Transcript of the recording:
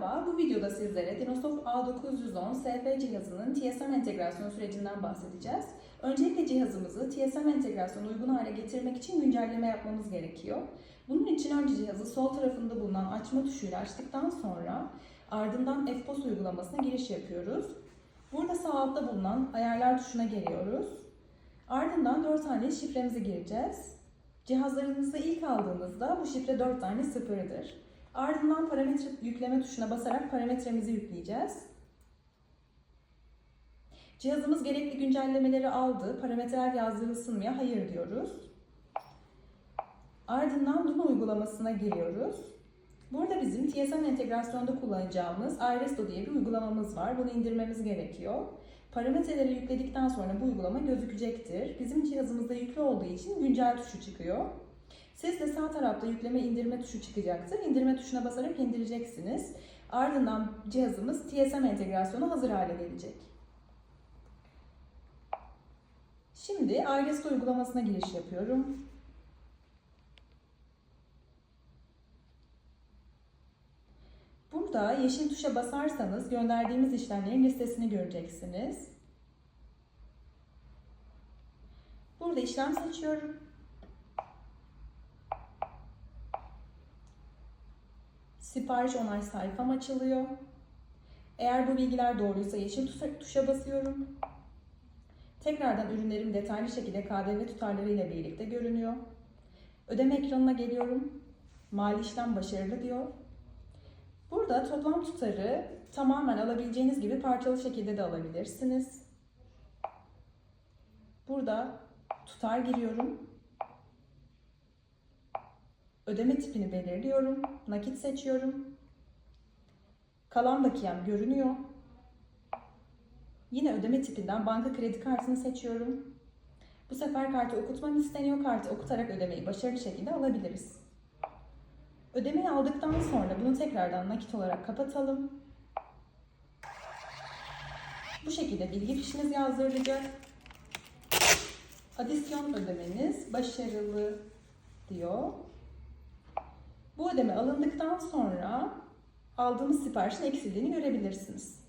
Merhaba, bu videoda sizlere Dinosoft A910 SF cihazının TSM entegrasyon sürecinden bahsedeceğiz. Öncelikle cihazımızı TSM entegrasyona uygun hale getirmek için güncelleme yapmamız gerekiyor. Bunun için önce cihazı sol tarafında bulunan açma tuşuyla açtıktan sonra ardından FPOS uygulamasına giriş yapıyoruz. Burada sağ altta bulunan ayarlar tuşuna geliyoruz. Ardından 4 tane şifremizi gireceğiz. Cihazlarınızı ilk aldığınızda bu şifre 4 tane sıfırdır. Ardından parametre yükleme tuşuna basarak parametremizi yükleyeceğiz. Cihazımız gerekli güncellemeleri aldı. Parametreler yazdırılsın mı? Hayır diyoruz. Ardından Duma uygulamasına giriyoruz. Burada bizim TSM entegrasyonda kullanacağımız iResto diye bir uygulamamız var. Bunu indirmemiz gerekiyor. Parametreleri yükledikten sonra bu uygulama gözükecektir. Bizim cihazımızda yüklü olduğu için güncel tuşu çıkıyor. Siz de sağ tarafta yükleme indirme tuşu çıkacaktır. İndirme tuşuna basarak indireceksiniz. Ardından cihazımız TSM entegrasyonu hazır hale gelecek. Şimdi iResto uygulamasına giriş yapıyorum. Burada yeşil tuşa basarsanız gönderdiğimiz işlemlerin listesini göreceksiniz. Burada işlem seçiyorum. Sipariş onay sayfam açılıyor. Eğer bu bilgiler doğruysa yeşil tuşa, basıyorum. Tekrardan ürünlerim detaylı şekilde KDV tutarları ile birlikte görünüyor. Ödeme ekranına geliyorum. Mali işlem başarılı diyor. Burada toplam tutarı tamamen alabileceğiniz gibi parçalı şekilde de alabilirsiniz. Burada tutar giriyorum. Ödeme tipini belirliyorum. Nakit seçiyorum. Kalan bakiyem görünüyor. Yine ödeme tipinden banka kredi kartını seçiyorum. Bu sefer kartı okutmam isteniyor. Kartı okutarak ödemeyi başarılı şekilde alabiliriz. Ödemeyi aldıktan sonra bunu tekrardan nakit olarak kapatalım. Bu şekilde bilgi fişiniz yazdırılacak. Adisyon ödemeniz başarılı diyor. Bu ödeme alındıktan sonra aldığımız siparişin eksildiğini görebilirsiniz.